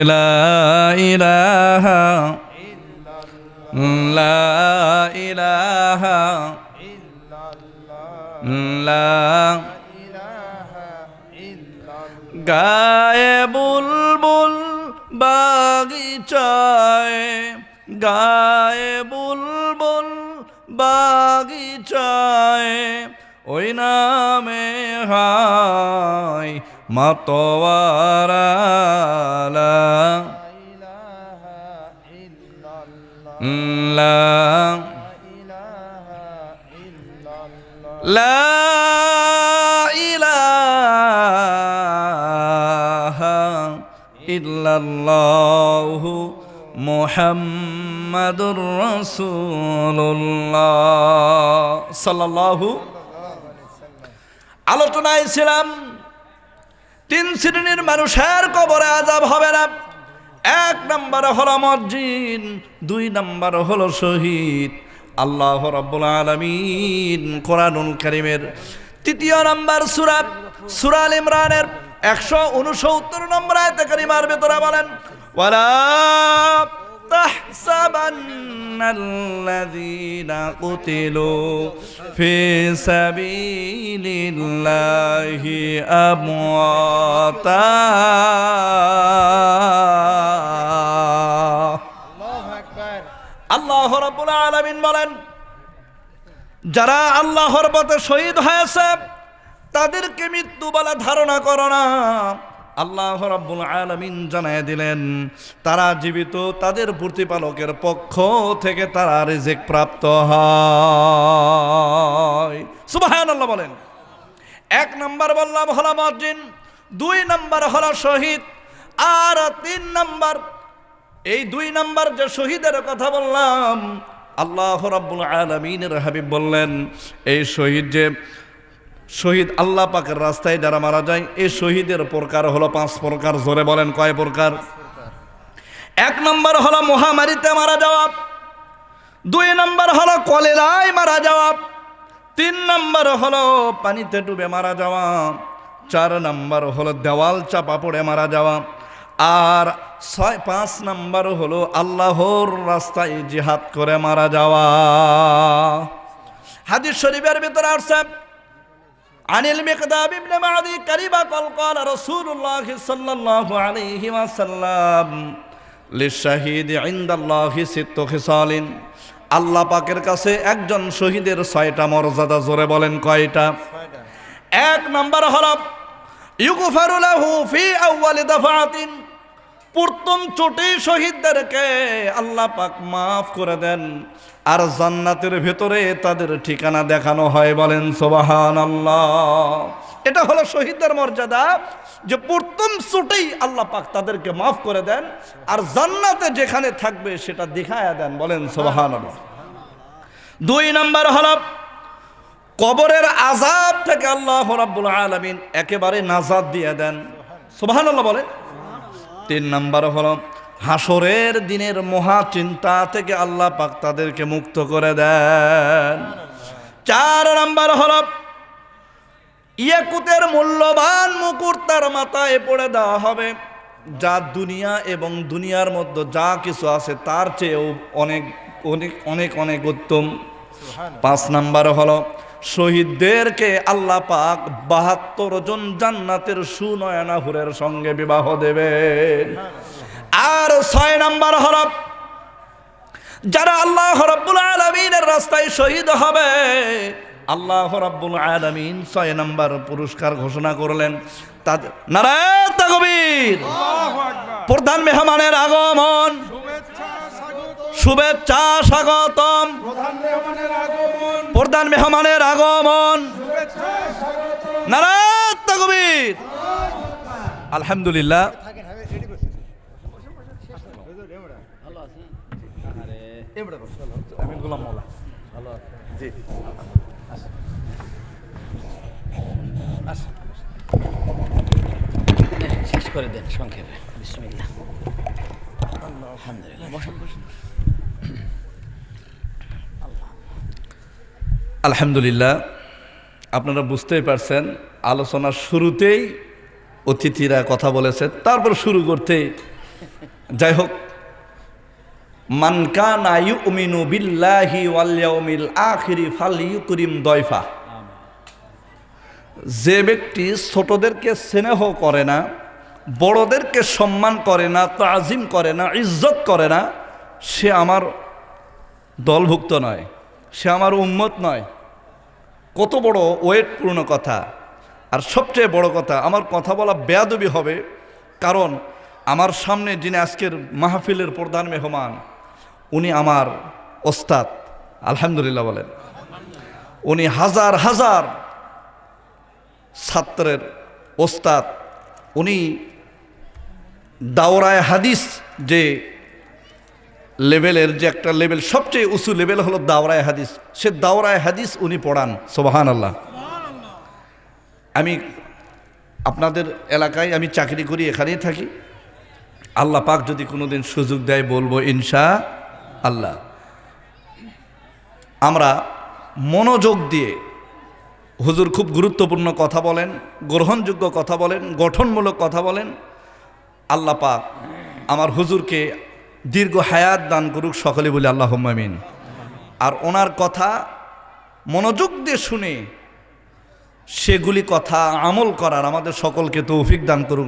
لا إله لا إله لا গায়ে বুলবুল বাগিচায় গায়ে বুলবুল বাগিচায় ওই নামে মাতোয়ারা লা ইল্লাল্লাহু মুহাম্মাদুর রাসূলুল্লাহ। সাল্লাল্লাহু আলোচনায় ছিলাম শ্রেণির মানুষের কবরে আজাব হবে না। এক নম্বর হলো মসজিদ, দুই নম্বর হলো শহীদ। আল্লাহ রব্বুল আলমিন কোরআনুল করিমের তৃতীয় নম্বর সুরাব সুরাল ইমরানের একশো উনসত্তর নম্বর আয়তে করিমার ভেতরে বলেন, ওয়ালা তাহসাবান الذين قتلوا في سبيل الله أمواتا আল্লাহ রাব্বুল আলামিন বলেন যারা আল্লাহর পথে শহীদ হয়েছে তাদেরকে মৃত্যু বলে ধারণা করো না আল্লাহ রাব্বুল আলামিন জানায় দিলেন, তারা জীবিত তাদের প্রতিপালকের পক্ষ থেকে তারা রিজিক প্রাপ্ত হয়। সুবহানাল্লাহ বলেন, এক নম্বর বললাম হলো মসজিদ, দুই নম্বর হলো শহীদ, আর তিন নম্বর, এই দুই নাম্বার যে শহীদের কথা বললাম, আল্লাহ রাব্বুল আলামিনের হাবিব বললেন, এই শহীদ যে শহীদ আল্লাহ পাকের রাস্তায় যারা মারা যায় এই শহীদের প্রকার হলো পাঁচ প্রকার। জোরে বলেন, কয় প্রকার? এক নম্বর হলো মহামারীতে মারা যাওয়া। দুই নম্বর হলো কলেরায় মারা যাওয়া। তিন নম্বর হলো পানিতে ডুবে মারা যাওয়া। চার নম্বর হলো দেওয়াল চাপা পড়ে মারা যাওয়া। আর ছয়, পাঁচ নম্বর হলো আল্লাহর রাস্তায় জিহাদ করে মারা যাওয়া। হাদিস শরীফের ভিতরে আসছে আনিল মিকদাব ইবনে মাদি কারিবা কল কল রাসূলুল্লাহ সাল্লাল্লাহু আলাইহি ওয়াসাল্লাম লিশাহিদ ইনদাল্লাহি সিত্তু খিসালিন আল্লাহ পাকের কাছে একজন শহীদের ছয়টা মর্যাদা জোরে বলেন কয়টা? এক নম্বর হরফ ইউকুফারু লাহু ফি আউয়ালি দাফাতিন। প্রথম চোটে শহীদদেরকে আল্লাহ পাক মাফ করে দেন। আর জান্নাতের ভেতরে তাদের ঠিকানা দেখানো হয় বলেন সোবাহান আল্লাহ এটা হলো শহীদদের মর্যাদা যে প্রথম চোটেই আল্লাহ পাক তাদেরকে মাফ করে দেন, আর জান্নাতে যেখানে থাকবে সেটা দেখায় দেন বলেন সোবাহান আল্লাহ দুই নম্বর হলো, কবরের আজাব থেকে আল্লাহ রাব্বুল আলামিন একেবারে নাজাদ দিয়ে দেন। সোবাহান আল্লাহ বলে তিন নাম্বার হলো হাসরের দিনের মহা চিন্তা থেকে আল্লাহ পাক তাদেরকে মুক্ত করে দেন। চার নাম্বার হলো, ইয়াকুতের মূল্যবান মুকুট তার মাথায় পড়ে দেওয়া হবে। যা দুনিয়া এবং দুনিয়ার মধ্যে যা কিছু আছে তার চেয়েও অনেক অনেক অনেক অনেক উত্তম। পাঁচ নাম্বার হলো শহীদদেরকে আল্লাহ পাক বাহাত্তর জন জান্নাতের সুনয়না হুরের সঙ্গে বিবাহ দেবে। আর ছয় নাম্বার হরফ যারা আল্লাহ রব্বুল আলমিনের রাস্তায় শহীদ হবে আল্লাহ রব্বুল আলমিন ছয় নাম্বার পুরস্কার ঘোষণা করলেন। তাদের নারায়ণ তাকবীর। প্রধান মেহমানের আগমন। শুভেচ্ছা স্বাগতম। প্রধান মেহমানের আগমন। নারায়ণ আলহামদুলিল্লাহ। শেষ করে দেন সংক্ষেপে। বিসমিল্লাহ। আলহামদুলিল্লাহ। আলহামদুলিল্লাহ, আপনারা বুঝতেই পারছেন, আলোচনার শুরুতেই অতিথিরা কথা বলেছেন তারপর শুরু করতে যাই হোক মানকান আয়ু উমিনু বিল্লাহি ওয়াল্লাউমিল আখিরি ফাল ইউকরিম দয়ফা। যে ব্যক্তি ছোটদেরকে স্নেহ করে না, বড়দেরকে সম্মান করে না, তাজিম করে না, ইজ্জত করে না, সে আমার দলভুক্ত নয়। সে আমার উম্মত নয়। কত বড় ওয়েটপূর্ণ কথা। আর সবচেয়ে বড় কথা, আমার কথা বলা বেয়াদবি হবে কারণ আমার সামনে যিনি আজকের মাহফিলের প্রধান মেহমান, উনি আমার ওস্তাদ, আলহামদুলিল্লাহ বলেন। উনি হাজার হাজার ছাত্রের ওস্তাদ। উনি দাওরায় হাদিস যে লেভেলের যে একটা লেভেল, সবচেয়ে উঁচু লেভেল হলো দাওরায় হাদিস। সে দাওরায় হাদিস উনি পড়ান সোবাহান আল্লাহ আমি আপনাদের এলাকায় আমি চাকরি করি, এখানেই থাকি। আল্লাহ পাক যদি কোনোদিন সুযোগ দেয়, বলব ইনশা আল্লাহ। আমরা মনোযোগ দিয়ে হুজুর খুব গুরুত্বপূর্ণ কথা বলেন, গ্রহণযোগ্য কথা বলেন, গঠনমূলক কথা বলেন। আল্লাহ পাক আমার হুজুরকে দীর্ঘ হায়াত দান করুক সকলে বলে আল্লাহ মামিন আর ওনার কথা মনোযোগ দিয়ে শুনে সেগুলি কথা আমল করার আমাদের সকলকে তৌফিক দান করুক।